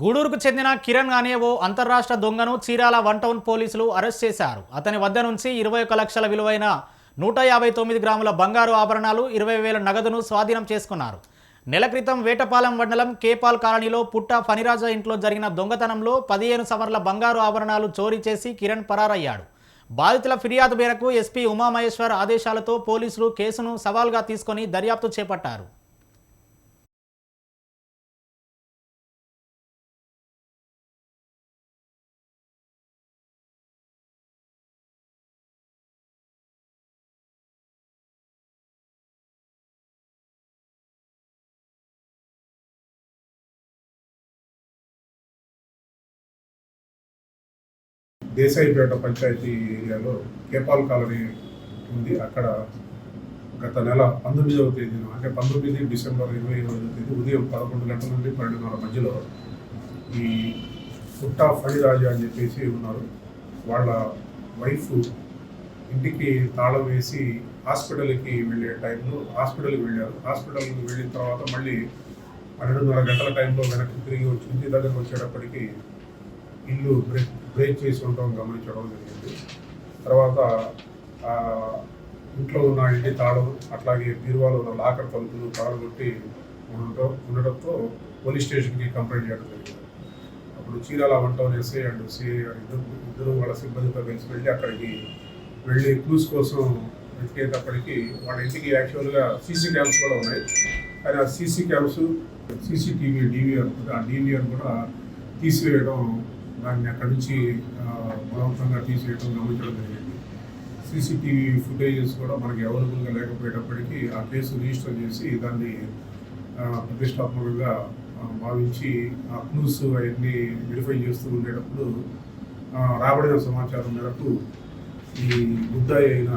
గూడూరుకు చెందిన కిరణ్ అనే ఓ అంతర్రాష్ట్ర దొంగను చీరాల వన్ టౌన్ పోలీసులు అరెస్ట్ చేశారు. అతని వద్ద నుంచి ఇరవై ఒక లక్షల విలువైన నూట యాభై తొమ్మిది గ్రాముల బంగారు ఆభరణాలు ఇరవై వేల నగదును స్వాధీనం చేసుకున్నారు. నెల క్రితం వేటపాలెం మండలం కేపాల్ కాలనీలో పుట్ట ఫణిరాజ ఇంట్లో జరిగిన దొంగతనంలో పదిహేను సవర్ల బంగారు ఆభరణాలు చోరీ చేసి కిరణ్ పరారయ్యాడు. బాధితుల ఫిర్యాదు మేరకు ఎస్పీ ఉమామహేశ్వర్ ఆదేశాలతో పోలీసులు కేసును సవాల్గా తీసుకొని దర్యాప్తు చేపట్టారు. దేశాయిపేట పంచాయతీ ఏరియాలో కేపాల్ కాలనీ ఉంది. అక్కడ గత నెల పంతొమ్మిదవ తేదీన అంటే పంతొమ్మిది డిసెంబర్ ఇరవై ఐదవ తేదీ ఉదయం పదకొండు గంటల నుండి పన్నెండున్నర మధ్యలో ఈ పుట్టా ఫణిరాజు అని చెప్పేసి ఉన్నారు. వాళ్ళ వైఫ్ ఇంటికి తాళం వేసి హాస్పిటల్కి వెళ్ళే టైంలో హాస్పిటల్కి వెళ్ళారు. హాస్పిటల్కి వెళ్ళిన తర్వాత మళ్ళీ పన్నెండున్నర గంటల టైంలో వెనక్కి తిరిగి వచ్చి ఇంటి దగ్గరకు వచ్చేటప్పటికి ఇల్లు బ్రేక్ బ్రేక్ చేసి ఉండటం గమనించడం జరిగింది. తర్వాత ఇంట్లో ఉన్న ఇంటి తాళం అట్లాగే బీరువాలో ఉన్న లాకర్ తలుపులు తాళగొట్టి ఉండటం ఉండడంతో పోలీస్ స్టేషన్కి కంప్లైంట్ చేయడం జరిగింది. అప్పుడు Chirala one town SI and CI ఇద్దరు ఇద్దరు వాళ్ళ సిబ్బందితో కలిసి వెళ్ళి అక్కడికి వెళ్ళి క్లూస్ కోసం వెతికేటప్పటికి వాళ్ళ ఇంటికి యాక్చువల్గా సీసీ క్యామ్స్ కూడా ఉన్నాయి. కానీ ఆ సీసీ క్యామ్స్ సీసీటీవీ డీవీఆర్ ఆ అని కూడా తీసివేయడం దాన్ని అక్కడి నుంచి బలవంతంగా తీసేయడం గమనించడం జరిగింది. సీసీటీవీ ఫుటేజెస్ కూడా మనకి అవైలబుల్గా లేకపోయేటప్పటికీ ఆ కేసు రిజిస్టర్ చేసి దాన్ని ప్రతిష్టాత్మకంగా భావించి ఆ క్లూస్ అవన్నీ వెరిఫై చేస్తూ ఉండేటప్పుడు రాబడిన సమాచారం మేరకు ఈ ముద్దాయి అయిన